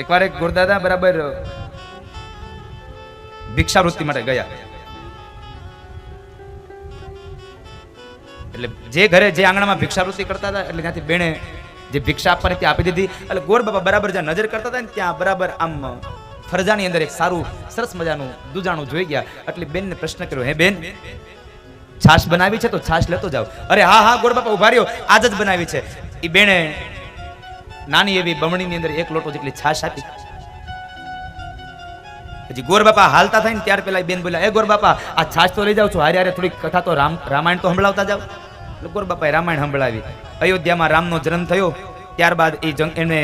એકવાર એક ગુરદાદા બરાબર ભિક્ષાવૃત્તિ માટે ગયા. એટલે જે ઘરે જે આંગણામાં ભિક્ષાવૃત્તિ કરતા હતા, એટલે ત્યાંથી બેણે જે ભિક્ષા આપવાની ત્યાં આપી દીધી. એટલે ગોર બાબા બરાબર જ્યાં નજર કરતા હતા ને ત્યાં બરાબર આમ ફરજાની અંદર એક સારું, સરસ મજાનું દૂજાણું જોઈ ગયા. એટલે બેનને પ્રશ્ન કર્યો, હે બેન, છાશ બનાવી છે તો છાશ લેતો જાવ અરે હા હા ગોળ બાપા ઊભા રહ્યો. આજ જ બનાવી છે. એ બેણે નાની એવી બમણીની અંદર એક લોટો જેટલી છાશ આપી. પછી ગોર બાપા હાલતા થાય ને ત્યાર પેલા બેન બોલ્યા, એ ગોર બાપા, આ છાશ તો લઈ જાઉં છો. હારે હારે થોડીક કથા તો રામ, રામાયણ તો સંભળાવતા જાવ ગોર બાપાએ રામાયણ સંભળાવી. અયોધ્યામાં રામનો જન્મ થયો. ત્યારબાદ એ એને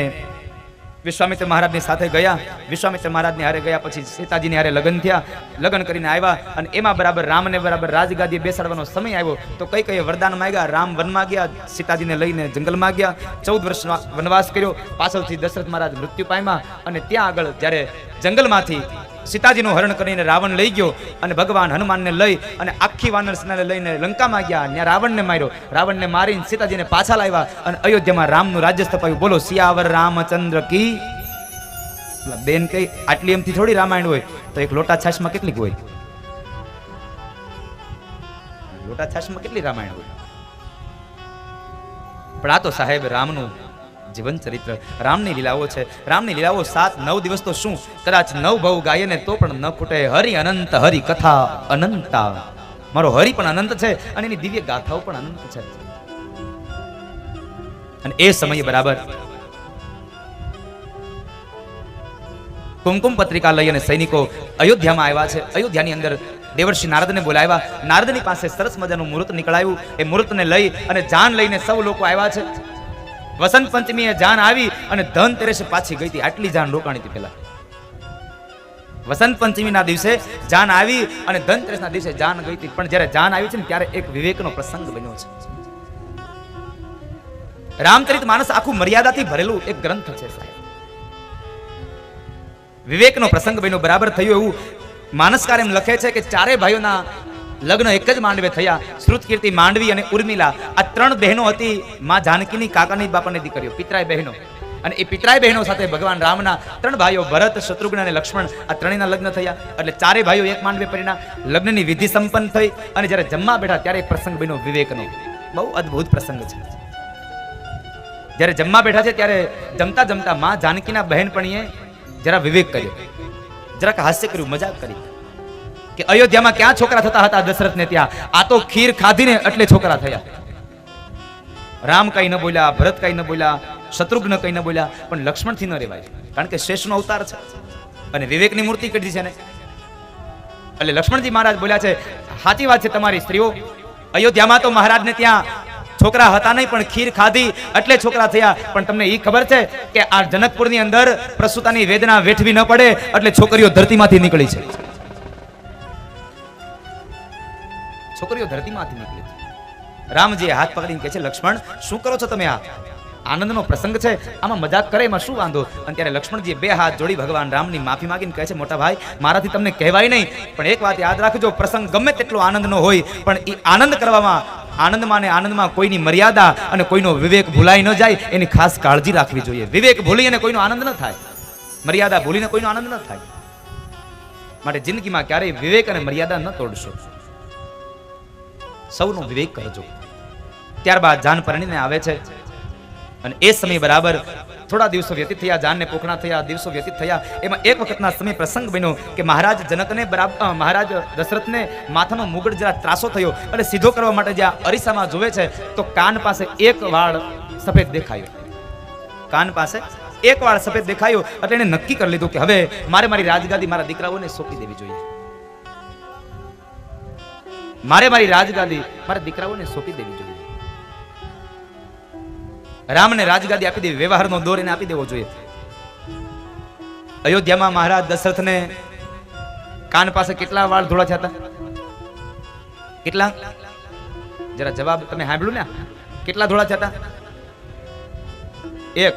વિશ્વામિત્ર મહારાજની સાથે ગયા. વિશ્વામિત્ર મહારાજની હારે ગયા પછી સીતાજીની હારે લગ્ન થયા. લગ્ન કરીને આવ્યા અને એમાં બરાબર રામને બરાબર રાજગાદીએ બેસાડવાનો સમય આવ્યો. તો કઈ કઈ વરદાન માંગ્યા? રામ વનમાં ગયા સીતાજીને લઈને જંગલમાં ગયા ચૌદ વર્ષ વનવાસ કર્યો. પાછળથી દશરથ મહારાજ મૃત્યુ પામ્યા અને ત્યાં આગળ જ્યારે જંગલમાંથી સીતાજીનું હરણ કરીને રાવણ લઈ ગયો અને ભગવાન હનુમાનને લઈ અને આખી વાનર સેનાને લઈને લંકામાં ગયા. ત્યાં રાવણને માર્યો. રાવણને મારીને સીતાજીને પાછા લાવ્યા અને અયોધ્યામાં રામનું રાજ્ય સ્થપાયું. બોલો સિયાવર રામચંદ્ર કી બેન કઈ આટલી એમથી થોડી રામાયણ હોય. તો એક લોટા છાશમાં કેટલીક હોય? લોટા છાશમાં કેટલી રામાયણ હોય? પણ આ તો સાહેબ રામનું જીવન ચરિત્ર. રામની લીલાઓ છે. રામની લીલાઓ સાત, નવ દિવસ તો શું? કદાચ નવ ભવ ગાય ને તો પણ ન ખૂટે હરિ અનંત, હરિ કથા, અનંતા મારો હરિ પણ અનંત છે અને એની દિવ્ય ગાથાઓ પણ અનંત છે. અને એ સમયે બરાબર કુમકુમ પત્રિકા લઈ અને સૈનિકો અયોધ્યામાં આવ્યા છે. અયોધ્યાની અંદર દેવર્ષિ નારદને બોલાવ્યા. નારદની પાસે સરસ મજાનું મુહૂર્ત નીકળાયું. એ મુહૂર્તને લઈ અને જાન લઈને સૌ લોકો આવ્યા છે. વસંત પંચમીએ જાન આવી અને ધનતેરસ પાછી ગઈ હતી. આટલી જાન રોકાણી હતી પેલા વસંત પંચમીના દિવસે જાન આવી અને ધનતેરસના દિવસે જાન ગઈ હતી. પણ જ્યારે જાન આવી છે ને, ત્યારે એક વિવેકનો પ્રસંગ બન્યો છે. રામચરિત માનસ આખું મર્યાદાથી ભરેલું એક ગ્રંથ છે સાહેબ. વિવેકનો પ્રસંગ બન્યો. બરાબર થયું એવું માનસકાર એમ લખે છે કે ચારે ભાઈઓના લગ્ન એક જ માંડવે થયા. શ્રુત કીર્તિ માંડવી અને ઉર્મિલા. આ ત્રણ બહેનો હતી માં જાનકીની, કાકાની, બાપાની દીકરીઓ પિતરાય બહેનો. અને એ પિતરાય બહેનો સાથે ભગવાન રામના ત્રણ ભાઈઓ, ભરત, શત્રુઘ્ન અને લક્ષ્મણ, આ ત્રણેયના લગ્ન થયા. એટલે ચારે ભાઈઓ એક માંડવે પરિણા. લગ્નની વિધિ સંપન્ન થઈ અને જ્યારે જમવા બેઠા ત્યારે એ પ્રસંગ બન્યો વિવેકનો. બહુ અદ્ભુત પ્રસંગ છે. જ્યારે જમવા બેઠા છે ત્યારે જમતા જમતા માં જાનકીના બહેનપણીએ જરા વિવેક કર્યો. જરાક હાસ્ય કર્યું, મજાક કરી. કે અયોધ્યામાં ક્યાં છોકરા થતા હતા દશરથને ત્યાં? આ તો ખીર ખાધીને એટલે છોકરા થયા. રામ કઈ ન બોલ્યા, ભરત કઈ ન બોલ્યા, શત્રુઘ્ન કઈ ન બોલ્યા, પણ લક્ષ્મણથી ન રેવાય. કારણ કે શેષનો અવતાર છે. અને વિવેકની મૂર્તિ કાઢી છે ને. એટલે લક્ષ્મણજી મહારાજ બોલ્યા છે સાચી વાત છે તમારી, સ્ત્રીઓ. અયોધ્યામાં તો મહારાજને ત્યાં છોકરા હતા નહીં, પણ ખીર ખાધી એટલે છોકરા થયા. પણ તમને એ ખબર છે કે આ જનકપુરની અંદર પ્રસુતાની વેદના વેઠવી ન પડે, એટલે છોકરીઓ ધરતીમાંથી નીકળી છે. છોકરીઓ ધરતીમાંથી નીકળી છે. રામજી હાથ પકડીને કહે છે, લક્ષ્મણ, શું કરો છો તમે આ? આનંદનો પ્રસંગ છે. આમાં મજાક કરે, એમાં શું વાંધો? અને ત્યારે લક્ષ્મણજી બે હાથ જોડી ભગવાન રામની માફી માગીને કહે છે, મોટા ભાઈ, મારાથી તમને કહેવાય નહીં, પણ એક વાત યાદ રાખજો, પ્રસંગ ગમે તેટલો આનંદનો હોય, પણ એ આનંદ કરવામાં, આનંદમાં ને આનંદમાં કોઈની મર્યાદા અને કોઈનો વિવેક ભૂલાઈ ન જાય, એની ખાસ કાળજી રાખવી જોઈએ. વિવેક ભૂલી અને કોઈનો આનંદ ન થાય. મર્યાદા ભૂલીને કોઈનો આનંદ ન થાય. માટે જિંદગીમાં ક્યારેય વિવેક અને મર્યાદા ન તોડશો. સૌનો વિવેક કરજો. ત્યારબાદ જાન પરણીને આવે છે. અને એ સમય બરાબર થોડા દિવસો વ્યતીત થયા, જાનને પોખણા થયા, દિવસો વ્યતીત થયા. એમાં એક વખતના સમય પ્રસંગ બન્યો કે મહારાજ જનકને બરાબર મહારાજ દશરથને માથાનો મુગટ જરા ત્રાસો થયો અને સીધો કરવા માટે જ્યાં અરીસામાં જોવે છે, તો કાન પાસે એક વાળ સફેદ દેખાયો. કાન પાસે એક વાળ સફેદ દેખાયો, એટલે એને નક્કી કરી લીધું કે હવે મારે મારી રાજગાદી મારા દીકરાઓને સોંપી દેવી જોઈએ. મારે મારી રાજગાદી મારા દીકરાઓને સોંપી દેવી જોઈએ. રામને રાજગાદી આપી દેવી, વ્યવહારનો દોર એને આપી દેવો જોઈએ. અયોધ્યામાં મહારાજ દશરથને કાન પાસે કેટલા વાળ ધોળા થયા હતા? કેટલા? જરા જવાબ તમે સાંભળ્યું ને? કેટલા ધોળા થયા હતા? એક.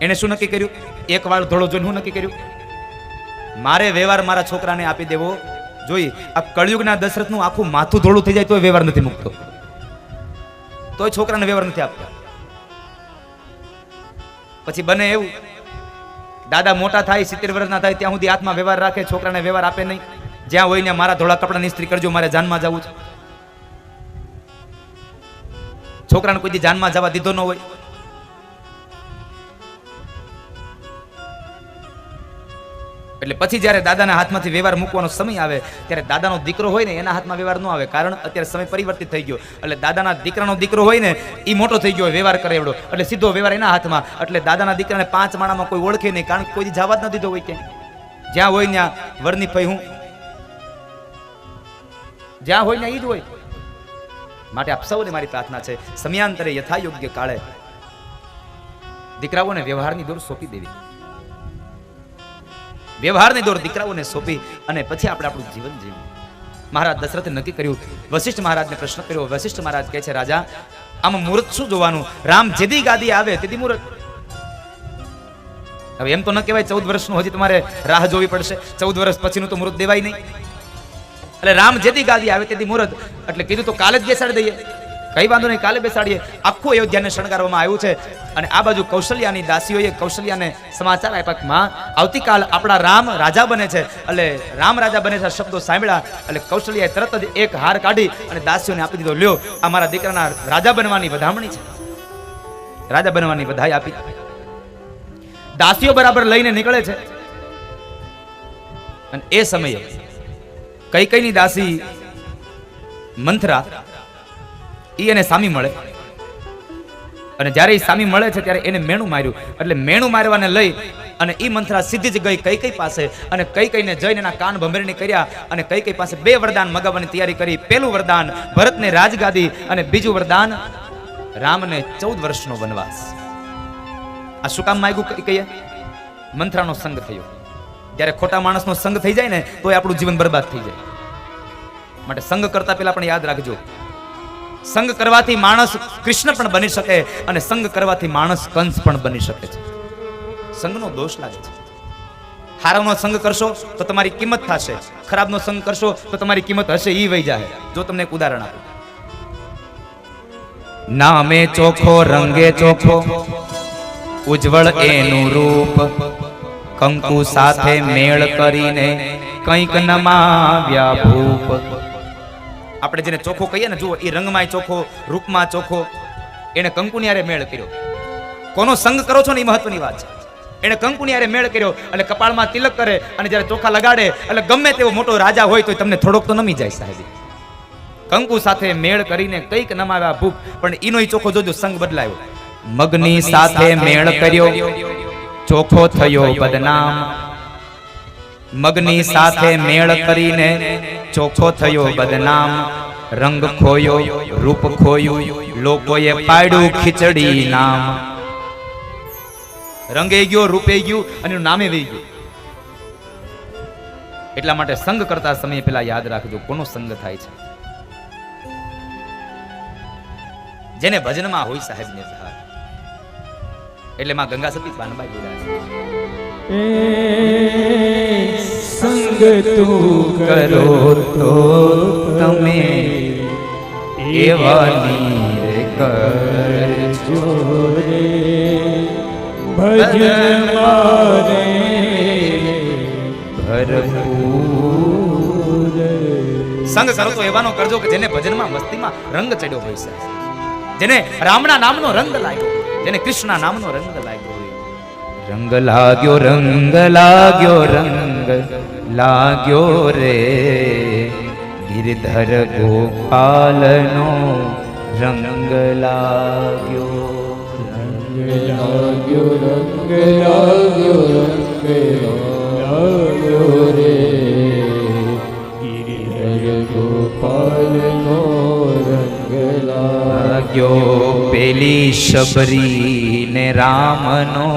એને શું નક્કી કર્યું? એક વાળ ધોળો જોઈને શું નક્કી કર્યું? મારે વ્યવહાર મારા છોકરાને આપી દેવો જોઈએ. આ કળયુગના દશરથનું આખું માથું ધોળું થઈ જાય તો વ્યવહાર નથી મૂકતો. તોય છોકરાને વ્યવહાર નથી આપતા. પછી બને એવું, દાદા મોટા થાય, સિત્તેર વર્ષના થાય, ત્યાં સુધી હાથમાં વ્યવહાર રાખે, છોકરાને વ્યવહાર આપે નહીં. જ્યાં હોય ને મારા ધોળા કપડાં ઇસ્ત્રી કરજો, મારે જાનમાં જવું છે. છોકરાને કોઈ જાનમાં જવા દીધો ન હોય. એટલે પછી જ્યારે દાદાના હાથમાંથી વ્યવહાર મૂકવાનો સમય આવે, ત્યારે દાદાનો દીકરો હોય ને એના હાથમાં વ્યવહાર ન આવે, કારણ અત્યારે સમય પરિવર્તિત થઈ ગયો. એટલે દાદાના દીકરાનો દીકરો હોય ને એ મોટો થઈ ગયો વ્યવહાર કરે એવડો. એટલે સીધો વ્યવહાર એના હાથમાં. એટલે દાદાના દીકરાને પાંચ માળામાં કોઈ ઓળખે નહીં, કારણ કે કોઈ જવા જ ન દીધો હોય કે જ્યાં હોય ત્યાં વરની ફઈ હું. જ્યાં હોય ત્યાં ઈ જ હોય. માટે આપ સૌને મારી પ્રાર્થના છે, સમયાંતરે યથાયોગ્ય કાળે દીકરાઓને વ્યવહારની દોર સોંપી દેવી. વ્યવહારની દોર દીકરાઓને સોંપી અને પછી આપણે આપણું જીવન જીવ્યું મહારાજ દશરથે નક્કી કર્યું, વશિષ્ઠ મહારાજને પ્રશ્ન કર્યો, વશિષ્ઠ મહારાજ કહે છે, રાજા, આમાં મુહૂર્ત શું જોવાનું? રામ જેદી ગાદી આવે તેથી મુહૂર્ત. હવે એમ તો ન કહેવાય ચૌદ વર્ષનું, હજી તમારે રાહ જોવી પડશે. ચૌદ વર્ષ પછીનું તો મુહૂર્ત દેવાય નહીં. એટલે રામ જેદી ગાદી આવે તેથી મુહૂર્ત. એટલે કીધું તો કાલે જ બેસાડી દઈએ. કઈ વાંધો નહીં, કાલે બેસાડીએ. આખું અયોધ્યાને શણગારવામાં આવ્યું છે. અને આ બાજુ કૌશલ્યાની દાસીઓએ કૌશલ્યાને સમાચાર આપ્યા કે માં, આવતીકાલ આપણા રામ રાજા બને છે. એટલે રામ રાજા બને છે શબ્દો સાંભળ્યા. એટલે કૌશલ્યાએ તરત જ એક હાર કાઢી અને દાસીઓને આપી દીધો. લ્યો, આ મારા દીકરાના રાજા બનવાની વધામણી છે. રાજા બનવાની વધાઈ આપી. દાસીઓ બરાબર લઈને નીકળે છે. અને એ સમયે કઈ કઈની દાસી મંથરા ઈ એને સામી મળે. અને જ્યારે એ સામી મળે છે, ત્યારે એને મેણું માર્યું. એટલે મેણું મારવાને લઈ અને એ મંથરા સીધી જ ગઈ કઈ કઈ પાસે અને કઈ કઈને જઈને એના કાન ભંભરણી કર્યા અને કઈ કઈ પાસે બે વરદાન મગાવવાની તૈયારી કરી. પહેલું વરદાન ભરતને રાજગાદી અને બીજું વરદાન રામને ચૌદ વર્ષનો વનવાસ. આ શું કામ માંગ્યું કહીએ? મંથરાનો સંગ થયો. જ્યારે ખોટા માણસનો સંગ થઈ જાય ને, તો એ આપણું જીવન બરબાદ થઈ જાય. માટે સંગ કરતા પહેલા પણ યાદ રાખજો સંગ કરવાથી માણસ કૃષ્ણ પણ બની શકે અને સંગ કરવાથી માણસ કંસ પણ બની શકે છે. સંગનો દોષ લાગે છે. હારાનો સંગ કરશો તો તમારી કિંમત થશે. ખરાબનો સંગ કરશો તો તમારી કિંમત હશે એ વહી જાય જો તમને એક ઉદાહરણ આપું. નામે ચોખ્ખો રંગે ચોખ્ખો ઉજ્જવળ એનું રૂપ. કંકુ સાથે મેળ કરીને કંઈક નમાવ્યા ભૂપ. આપણે જેને ચોખ્ખો કહીએ ને જુઓ એ રંગમાં ચોખ્ખો રૂપમાં ચોખ્ખો એને કંકુનિયારે મેળ કર્યો. કોનો સંગ કરો છો ને એ મહત્વની વાત છે. એને કંકુનિયારે મેળ કર્યો એટલે કપાળમાં તિલક કરે અને જ્યારે ચોખા લગાડે એટલે ગમે તેવો મોટો રાજા હોય તો તમને થોડોક તો નમી જાય સાહેબ. કંકુ સાથે મેળ કરીને કંઈક નમાવ્યા ભૂખ પણ ઈનો ચોખ્ખો જોજો સંગ બદલાયો. મગની સાથે મેળ કર્યો. ચોખ્ખો થયો બદનામ. મગની સાથે મેળ કરીને ચોખ્ખો થયો બદનામ રંગ ખોયો રૂપ ખોયું લોકોએ પાડ્યું ખીચડી નામ. રંગે ગયો રૂપે ગયું અને નામે વહી ગયું. એટલા માટે સંગ કરતા સમય પેલા યાદ રાખજો કોનો સંગ થાય છે? જેને ભજનમાં હોય સાહેબ ને સહાય એટલે માં ગંગા સતી પાનબાઈ બોલ્યા છે. એ સંગ તું કરો તો તમે એવા નીર કરજો રે. ભજન મારે ભરપૂર. સંગ કરો તો એવાનો કરજો કે જેને ભજનમાં મસ્તીમાં રંગ ચડ્યો હોય છે જેને રામના નામનો રંગ લાગ્યો જેને કૃષ્ણના નામનો રંગ લાગ્યો હોય. રંગ લાગ્યો રંગ લાગ્યો રંગ લાગ્યો રે. ગિરધર ગોપાલનો રંગ લાગ્યો. લાગ્યો રંગ લાગ્યો રંગ લાગ્યો રે ગિરિધર ગોપાલનો રંગ લાગ્યો પેલી શબરી ને રામનો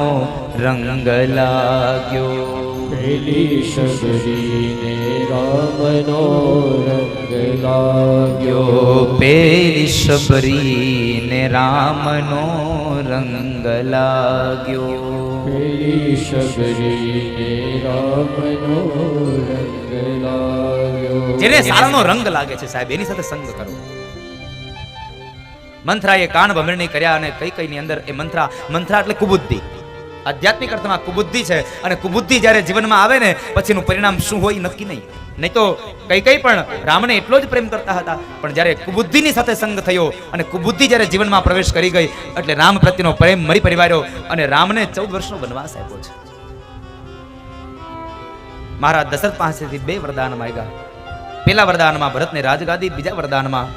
રંગ લાગ્યો. પેલી શબરીને રામનો રંગ લાગ્યો. પેલી શબરીને રામનો રંગ લાગ્યો. પેલી શબરીને રામનો રંગ લાગ્યો. જેને સારાનો રંગ લાગે છે સાહેબ એની સાથે સંગ કરો. મંથરાએ કાન ભમરણી કર્યા અને કઈ કઈ ની અંદર એ મંથરા મંથરા એટલે કુબુદ્ધિ. આધ્યાત્મિક અર્થમાં કુબુદ્ધિ છે અને કુબુદ્ધિ જ્યારે જીવનમાં આવે ને પછીનું પરિણામ શું હોય નક્કી નહીં. નહીં તો કઈ કઈ પણ રામને એટલો જ પ્રેમ કરતા હતા, પણ જ્યારે કુબુદ્ધિની સાથે સંગ થયો અને કુબુદ્ધિ જ્યારે જીવનમાં પ્રવેશ કરી ગઈ, એટલે રામ પ્રત્યેનો પ્રેમ મરી પરિવાર્યો અને રામને ચૌદ વર્ષનો વનવાસ આપ્યો છે. મહારાજ દશરથ પાસેથી બે વરદાન માંગ્યા. પેલા વરદાનમાં ભરતને રાજગાદી, બીજા વરદાનમાં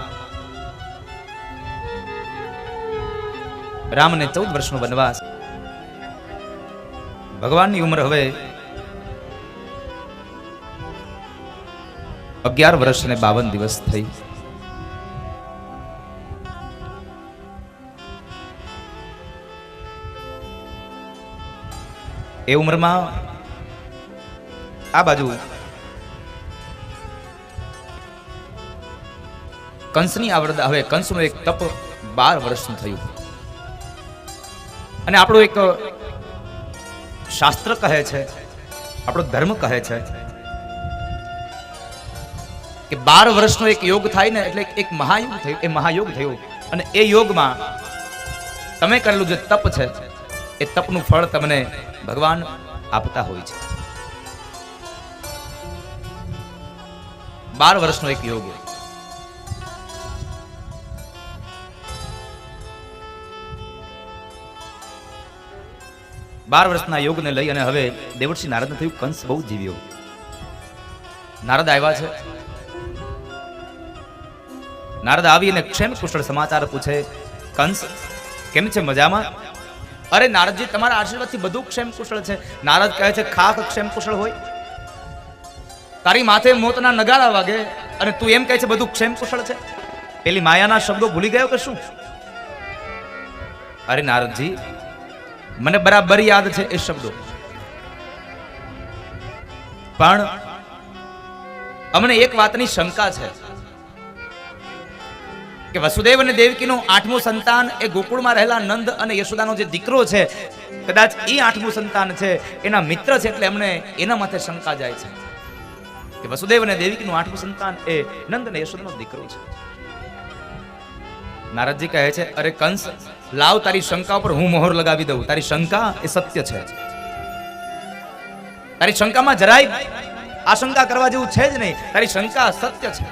રામને ચૌદ વર્ષનો વનવાસ. ભગવાનની ઉંમર હવે અગિયાર વર્ષ ને બાવન દિવસ થઈ. એ ઉંમરમાં આ બાજુ કંસની આવડત હવે કંસનું એક તપ બાર વર્ષનું થયું. અને આપણું એક શાસ્ત્ર કહે છે, આપણો ધર્મ કહે છે કે બાર વર્ષનો એક યોગ થાય ને એટલે એક મહાયોગ થયું, એ મહાયોગ થયું. અને એ યોગમાં તમે કરેલું જે તપ છે, એ તપનું ફળ તમને ભગવાન આપતા હોય છે. બાર વર્ષનો એક યોગ બાર વર્ષના યોગને લઈ અને હવે દેવર્ષિ નારદને થયું કંસ બહુ જીવ્યો. નારદ આવ્યા છે. નારદ આવી ક્ષેમ કુશળ સમાચાર પૂછે, કંસ, કેમ છે મજામાં? અરે નારદજી, તમારા આશીર્વાદથી બધું ક્ષેમ કુશળ છે. નારદ કહે છે, ખાખ ક્ષેમ કુશળ હોય. તારી માથે મોતના નગારા વાગે અને તું એમ કહે છે, બધું ક્ષેમ કુશળ છે. પેલી માયાના શબ્દો ભૂલી ગયો કે શું? અરે નારદજી મને બરાબર યાદ છે એ શબ્દો. પણ અમને એક વાતની શંકા છે કે વસુદેવ અને દેવકીનું આઠમું સંતાન એ ગોકુળમાં રહેલા નંદ અને યશોદાનો જે દીકરો છે, કદાચ એ આઠમું સંતાન છે, એના મિત્ર છે એટલે અમને એના માથે શંકા જાય છે કે વસુદેવ અને દેવકીનું આઠમું સંતાન એ નંદ અને યશોદાનો દીકરો છે. નારદજી કહે છે, અરે કંસ લાવ, તારી શંકા ઉપર હું મોહર લગાવી દઉં. તારી શંકા એ સત્ય છે. તારી શંકામાં જરાય આશંકા કરવા જેવું છે જ નહીં. તારી શંકા સત્ય છે.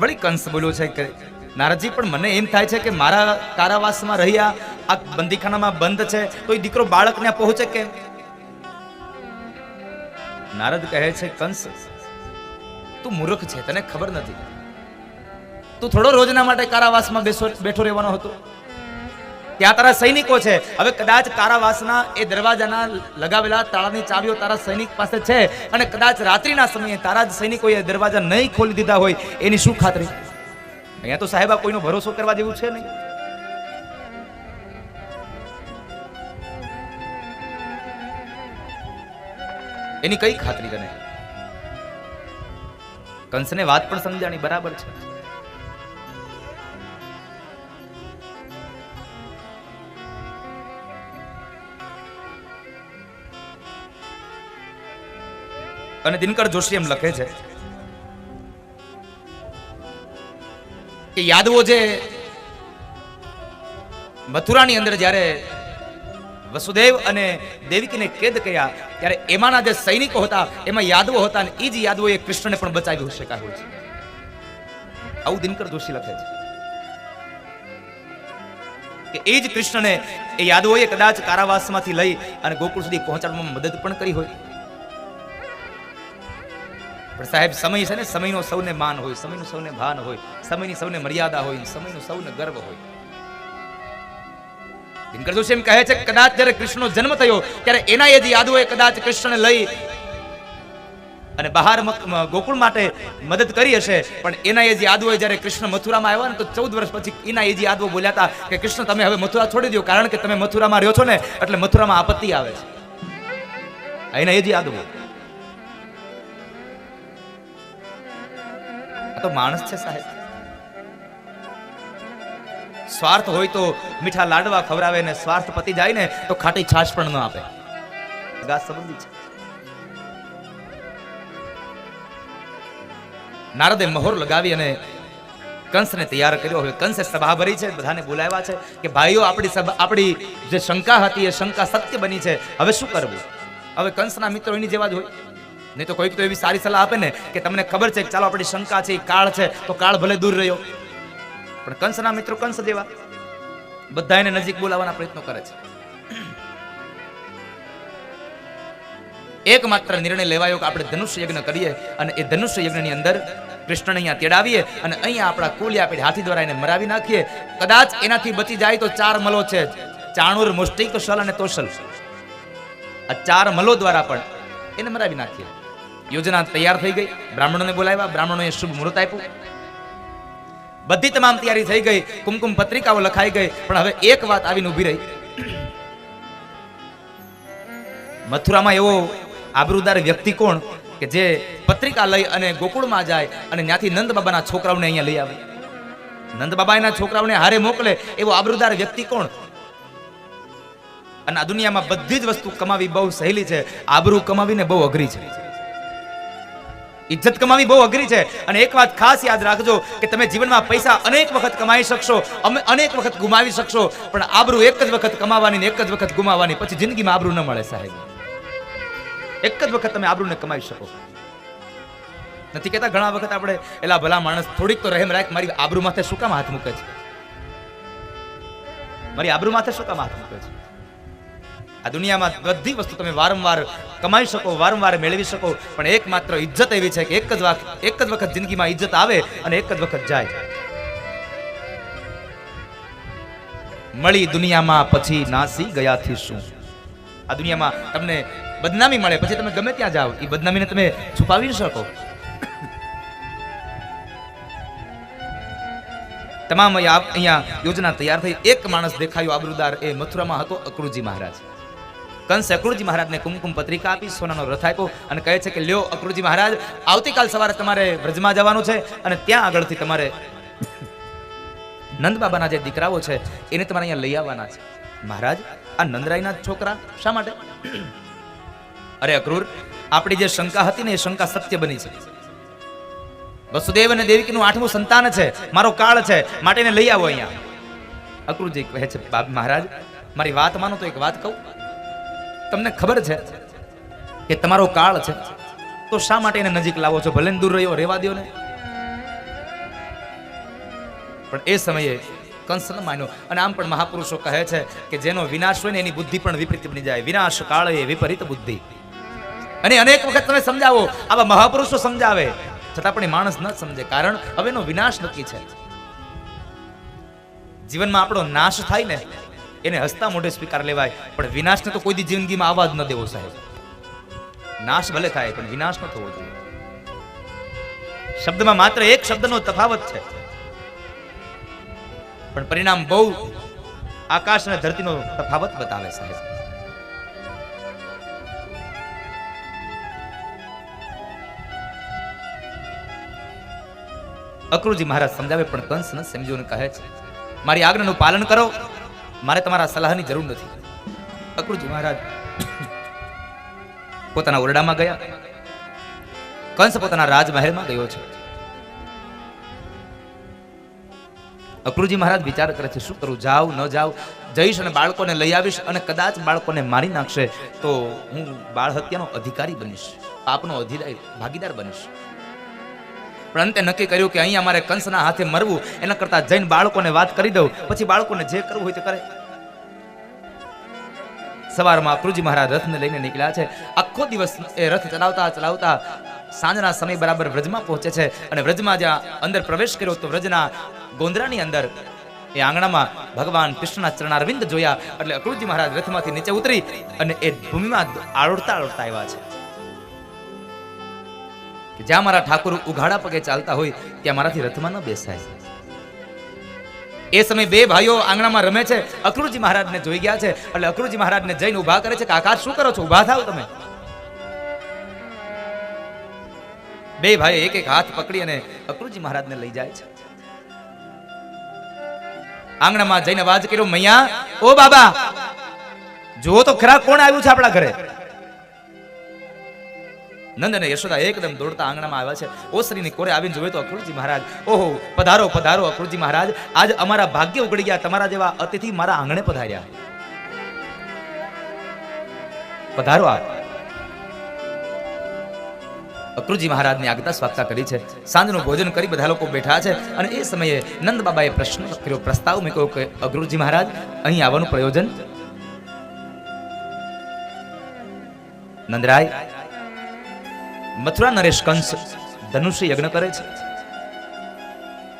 વળી કંસ બોલ્યો છે કે, નારદજી, પણ મને એમ થાય છે કે મારા કારાવાસમાં રહ્યા, આ બંદીખાનામાં બંધ છે તો એ દીકરો બાળક ત્યાં પહોંચે કે નારદ કહે છે, કંસ, તું મૂર્ખ છે, તને ખબર નથી. તું થોડો રોજના માટે કારાવાસમાં બેઠો રહેવાનો હતો. ત્યાં તારા સૈનિકો છે. હવે કદાચ કારાવાસના એ દરવાજાના લગાવેલા તાળાની ચાવીઓ તારા સૈનિક પાસે છે અને કદાચ રાત્રિના સમયે તારા જ સૈનિકોએ દરવાજા નહીં ખોલી દીધા હોય એની શું ખાતરી? અહીંયા તો સાહેબા કોઈનો ભરોસો કરવા જેવું છે નહીં. એની કઈ ખાતરી તને? કંસને વાત પણ સમજાણી બરાબર છે. અને દિનકર જોશી એમ લખે છે કે યાદવો જે મથુરાની અંદર જ્યારે વસુદેવ અને દેવકીને કેદ કર્યા, ત્યારે એમાંના જે સૈનિકો હતા, એમાં યાદવો હતા અને એ જ યાદવોએ કૃષ્ણને પણ બચાવી શકાયું છે. આવું દિનકર જોશી લખે છે. કે એ જ કૃષ્ણને એ યાદવોએ કદાચ કારાવાસમાંથી લઈ અને ગોકુળ સુધી પહોંચાડવામાં મદદ પણ કરી હોય. પણ સાહેબ, સમય છે ને, સમયનો સૌને માન હોય, સમયનું સૌને ભાન હોય, સમયની સૌને મર્યાદા હોય સમયનું સૌને ગર્વ હોય. દિનકર જોશી એમ કહે છે કદાચ જ્યારે કૃષ્ણનો જન્મ થયો, ત્યારે એના એ જ યાદોએ કદાચ કૃષ્ણને લઈ અને બહાર ગોકુળ માટે મદદ કરી હશે, પણ એના એ જ યાદોએ જ્યારે કૃષ્ણ મથુરામાં આવ્યા ને, તો ચૌદ વર્ષ પછી એના એ જ યાદવો બોલ્યા હતા કે કૃષ્ણ, તમે હવે મથુરા છોડી દો કારણ કે તમે મથુરામાં રહ્યો છો ને, એટલે મથુરામાં આપત્તિ આવે છે. એના એ જ યાદવો આ તો માણસ છે સાહેબ. સ્વાર્થ હોય તો મીઠા લાડવા ખવડાવે ને સ્વાર્થ પતી જાય ને તો ખાટી છાશ પણ ન આપે. સંબંધી છે. નારદે મહોર લગાવી અને કંસને તૈયાર કર્યો. હવે કંસે સભા ભરી છે, બધાને બોલાવ્યા છે કે ભાઈઓ, આપણી આપણી જે શંકા હતી એ શંકા સત્ય બની છે. હવે શું કરવું? હવે કંસના મિત્રો એની જેવા જ હોય. નહીં તો કોઈક તો એવી સારી સલાહ આપે ને કે તમને ખબર છે કે ચાલો આપણી શંકા છે કાળ છે, તો કાળ ભલે દૂર રહ્યો. પણ કંસના મિત્રો કંસ જેવા બધા એને નજીક બોલાવવાના પ્રયત્નો કરે છે. એકમાત્ર નિર્ણય લેવાયો કે આપણે ધનુષ્ય યજ્ઞ કરીએ અને એ ધનુષ્ય યજ્ઞની અંદર કૃષ્ણને અહીંયા તેડાવીએ અને અહીંયા આપણા કુલિયા પેઢી હાથી દ્વારા એને મરાવી નાખીએ. કદાચ એનાથી બચી જાય તો ચાર મલો છે. ચાણુર મુષ્ટિક શલ અને તોશલ. આ ચાર મલો દ્વારા પણ એને મરાવી નાખીએ. યોજના તૈયાર થઈ ગઈ. બ્રાહ્મણોને બોલાવ્યા. બ્રાહ્મણોએ શુભ મુહૂર્ત આપ્યું. બધી તમામ તૈયારી થઈ ગઈ. કુમકુમ પત્રિકાઓ લખાઈ ગઈ. પણ હવે એક વાત આવીને ઊભી રહી. મથુરામાં એવો આબરૂદાર વ્યક્તિ કોણ કે જે પત્રિકા લઈ અને ગોકુળમાં જાય અને ત્યાંથી નંદ બાબાના છોકરાઓને અહીંયા લઈ આવે? નંદ બાબા એના છોકરાઓને હારે મોકલે એવો આબરૂદાર વ્યક્તિ કોણ? અને આ દુનિયામાં બધી જ વસ્તુ કમાવી બહુ સહેલી છે. આબરૂ કમાવીને બહુ અઘરી છે. ઇજ્જત કમાવી બહુ અઘરી છે. અને એક વાત ખાસ યાદ રાખજો કે તમે જીવનમાં પૈસા અનેક વખત કમાઈ શકશો, અમે અનેક વખત ગુમાવી શકશો, પણ આબરૂ એક જ વખત કમાવાની ને એક જ વખત ગુમાવાની પછી જિંદગીમાં આબરૂ ન મળે સાહેબ. એક જ વખત તમે આબરૂને કમાવી શકો. નથી કહેતા ઘણા વખત આપણે, એલા ભલા માણસ, થોડીક તો રહેમ રાખ, મારી આબરૂ માથે શું કામ હાથ મૂકે છે? મારી આબરૂ માથે શું કામ હાથ મૂકે છે? આ દુનિયામાં બધી વસ્તુ તમે વારંવાર કમાઈ શકો, વારંવાર મેળવી શકો, પણ એકમાત્ર ઇજ્જત એવી છે કે એક જ વાત એક જ વખત જિંદગીમાં ઇજ્જત આવે અને એક જ વખત જાય. મળી દુનિયામાં પછી નાસી ગયાથી શું? આ દુનિયામાં તમને બદનામી મળે, પછી તમે ગમે ત્યાં જાઓ એ બદનામીને તમે છુપાવી શકો. તમામ અહીંયા યોજના તૈયાર થઈ. એક માણસ દેખાયો, આબરૂદાર, એ મથુરામાં હતો અકરુજી મહારાજ. કંસ અકરુજી મહારાજને કુમકુમ પત્રિકા આપી, સોનાનો રથ આપ્યો અને કહે છે કે, લ્યો અકૃજી મહારાજ, આવતીકાલ સવારે તમારે વ્રજમાં જવાનું છે અને ત્યાં આગળથી તમારે નંદ બાબાના જે દીકરાઓ છે, એને તમારે અહીંયા લઈ આવવાના છે. મહારાજ, આ નંદરાયના છોકરા? શા માટે? અરે અક્રૂર, આપણી જે શંકા હતી ને એ શંકા સત્ય બની છે. વસુદેવ અને દેવકીનું આઠમું સંતાન છે, મારો કાળ છે, માટે એને લઈ આવો અહીંયા. અક્રૂરજી કહે છે, બાપ, મહારાજ, મારી વાત માનો તો એક વાત કહું. તમને ખબર છે કે તમારો કાળ છે? તો શા માટે એને નજીક લાવો છો? ભલે દૂર રહ્યો રેવા દો ને પણ એ સમયે કંસ ન માન્યો. અને આમ પણ મહાપુરુષો કહે છે કે જેનો વિનાશ હોય ને એની બુદ્ધિ પણ વિપરીત બની જાય. વિનાશ કાળ એ વિપરીત બુદ્ધિ. અને અનેક વખત તમે સમજાવો, આવા મહાપુરુષો સમજાવે. છતાં પણ એ માણસ ન સમજે, કારણ હવે એનો વિનાશ નક્કી છે. જીવનમાં આપણો નાશ થાય ને એને હસતા મોઢે સ્વીકાર લેવાય, પણ વિનાશને તો કોઈ જિંદગીમાં આવવા જ ન દેવો સાહેબ. નાશ ભલે થાય, પણ વિનાશ ન થવો જોઈએ. શબ્દમાં માત્ર એક શબ્દનો તફાવત છે. પણ પરિણામ બહુ આકાશ અને ધરતીનો તફાવત બતાવે સાહેબ. અક્રુજી મહારાજ સમજાવે, પણ કંસ ન સમજો અને કહે છે, મારી આજ્ઞાનું પાલન કરો મારે તમારા સલાહની જરૂર નથી. અક્રુજી મહારાજ, પોતાના ઓરડામાં ગયા. કંસ પોતાના રાજમહેલમાં ગયો છે. અકરુજી મહારાજ વિચાર કરે છે, શું કરું? જાવ ન જાવ જઈશ અને બાળકોને લઈ આવીશ અને કદાચ બાળકોને મારી નાખશે તો હું બાળ હત્યાનો અધિકારી બનીશ. પાપનો અધિકારી ભાગીદાર બનીશ. પણ અંતે નક્કી કર્યું કે અહીંયા મારે કંસના હાથે મરવું, એના કરતા જઈને બાળકોને વાત કરી દઉં, પછી બાળકોને જે કરવું હોય તે કરે. સવારમાં કૃજી મહારાજ રથને લઈને નીકળ્યા છે. આખો દિવસ એ રથ ચલાવતા ચલાવતા સાંજના સમય બરાબર વ્રજમાં પહોંચે છે અને વ્રજમાં જ્યાં અંદર પ્રવેશ કર્યો તો વ્રજના ગોંદરાની અંદર એ આંગણામાં ભગવાન કૃષ્ણના ચરણારવિંદ જોયા એટલે અકૃતિ મહારાજ રથમાંથી નીચે ઉતરી અને એ ભૂમિમાં આળોડતા આળોડતા આવ્યા છે. જ્યાં મારા ઠાકોર ઉઘાડા પગે ચાલતા હોય, ત્યાં મારાથી રથમાં ન બેસાય. એ સમય બે ભાઈઓ આંગણામાં રમે છે. અકરુજી મહારાજને જોઈ ગયા છે. એટલે અકરુજી મહારાજને જઈને ઊભા કરે છે કે શું કરો છો? ઊભા થાવ તમે. બે ભાઈ એક એક હાથ પકડી અને અકરુજી મહારાજને લઈ જાય છે. આંગણામાં જઈને વાજ કર્યો, મૈયા, ઓ બાબા, જુઓ તો ખરા કોણ આવ્યું છે આપણા ઘરે? નંદ યશોદા એકદમ દોડતા આંગણામાં આવ્યા છે. ઓસરીની કોરે આવીને જોવે તો અક્રૂરજી મહારાજ, ઓહો, પધારો પધારો અક્રૂરજી મહારાજ. આજ અમારા ભાગ્ય ઉગડી ગયા, તમારા જેવા અતિથિ મારા આંગણે પધાર્યા. પધારો આ. અક્રુજી મહારાજની આગતા સ્વાગતા કરી છે. સાંજનું ભોજન કરી બધા લોકો બેઠા છે અને એ સમયે નંદ બાબાએ પ્રશ્ન કર્યો, પ્રસ્તાવ મેં કહ્યું કે અક્રુજી મહારાજ, અહીં આવવાનું પ્રયોજન? નંદરાય મથુરા નરેશ કંસ ધનુષ યજ્ઞ કરે છે.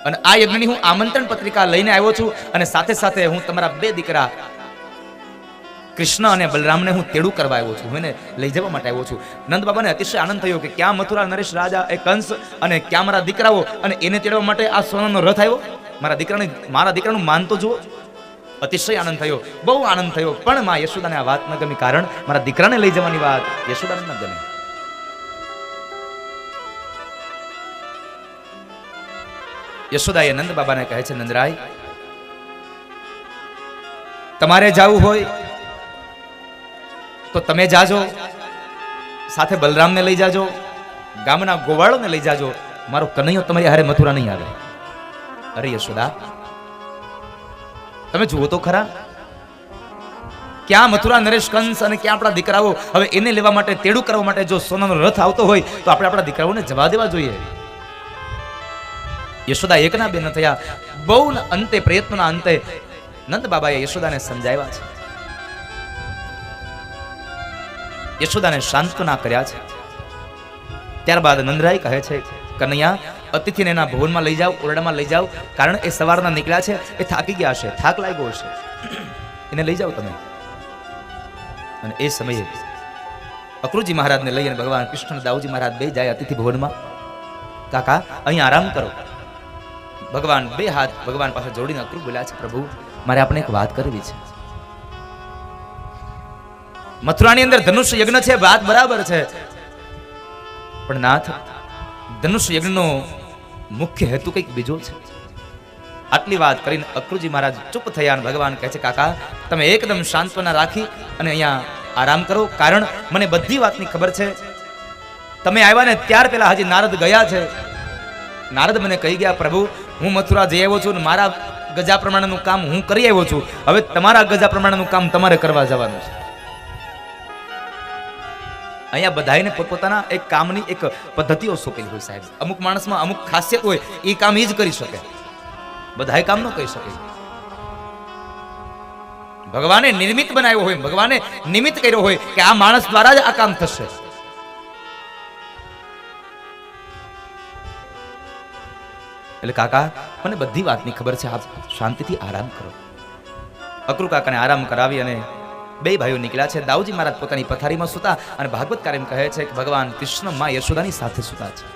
અને આ યજ્ઞની હું આમંત્રણ પત્રિકા લઈને આવ્યો છું અને સાથે સાથે હું તમારા બે દીકરા કૃષ્ણ અને બલરામને હું તેડું કરવા આવ્યો છું હું એને લઈ જવા માટે આવ્યો છું. નંદ બાબાને અતિશય આનંદ થયો કે ક્યાં મથુરા નરેશ રાજા એ કંસ અને ક્યાં મારા દીકરાઓ અને એને તેડવા માટે આ સોનાનો રથ આવ્યો? મારા દીકરાને, મારા દીકરાનું માન તો જુઓ. અતિશય આનંદ થયો, બહુ આનંદ થયો. પણ માં યશોદાને આ વાત ન ગમી કારણ મારા દીકરાને લઈ જવાની વાત યશોદાને ન ગમી. યશોદાએ નંદ બાબાને કહે છે, નંદરાય, તમારે જવું હોય તો તમે જાજો, સાથે બલરામને લઈ જાજો, ગામના ગોવાળોને લઈ જાજો. મારો કનૈયો તમારી હારે મથુરા નહીં આવે. અરે યશોદા, તમે જુઓ તો ખરા. ક્યાં મથુરા નરેશ કંસ અને ક્યાં આપણા દીકરાઓ? હવે એને લેવા માટે, તેડું કરવા માટે જો સોનાનો રથ આવતો હોય, તો આપણે આપણા દીકરાઓને જવા દેવા જોઈએ. યશોદા એકના બે ન થયા. બહુ અંતે, પ્રયત્નોના અંતે નંદ બાબાએ યશોદાને સમજાવ્યા છે. યશોદાને સાંત્વના કર્યા છે. ત્યારબાદ નંદરાય કહે છે, કનૈયા, અતિથિને એના ભવનમાં લઈ જાઓ, ઓરડામાં લઈ જાઓ, કારણ એ સવારના નીકળ્યા છે, એ થાકી ગયા છે, થાક લાગ્યો હશે એને લઈ જાઓ તમે. અને એ સમયે અકરુજી મહારાજને લઈ અને ભગવાન કૃષ્ણ દાઉજી મહારાજ બે જાય અતિથિ ભવનમાં. કાકા, અહીં આરામ કરો. ભગવાન બે હાથ ભગવાન પાસે જોડીને અક્રૂર બોલ્યા છે, પ્રભુ, મારે આપણે એક વાત કરવી છે. મથુરાની અંદર ધનુષ યજ્ઞ છે, વાત બરાબર છે. પણ નાથ, ધનુષ યજ્ઞનો મુખ્ય હેતુ કંઈક બીજો છે. આટલી વાત કરીને અક્રુજી મહારાજ ચૂપ થયા ભગવાન કહે છે, કાકા, તમે એકદમ શાંતવના રાખી અને અહીંયા આરામ કરો, કારણ મને બધી વાતની ખબર છે. તમે આવ્યા ને ત્યાર પહેલા હજી નારદ ગયા છે. નારદ મને કહી ગયા, પ્રભુ, હું મથુરા જઈ આવ્યો છું મારા ગજા પ્રમાણેનું કામ હું કરી આવ્યો છું. હવે તમારા ગજા પ્રમાણેનું કામ તમારે કરવા જવાનું છે. અહીંયા બધાને પોતપોતાના એક કામની એક પદ્ધતિઓ સોંપેલી હોય સાહેબ. અમુક માણસમાં અમુક ખાસિયત હોય એ કામ એ જ કરી શકે. બધાય કામ ન કરી શકે. ભગવાને નિર્મિત બનાવ્યો હોય, ભગવાને નિમિત્ત કર્યો હોય કે આ માણસ દ્વારા જ આ કામ થશે. એટલે કાકા, મને બધી વાતની ખબર છે. આપ શાંતિથી આરામ કરો. અકરુ કાકાને આરામ કરાવી અને બે ભાઈઓ નીકળ્યા છે. દાઉજી મહારાજ પોતાની પથારીમાં સૂતા અને ભાગવત કાર્યમ કહે છે કે ભગવાન કૃષ્ણમાં યશોદાની સાથે સૂતા છે.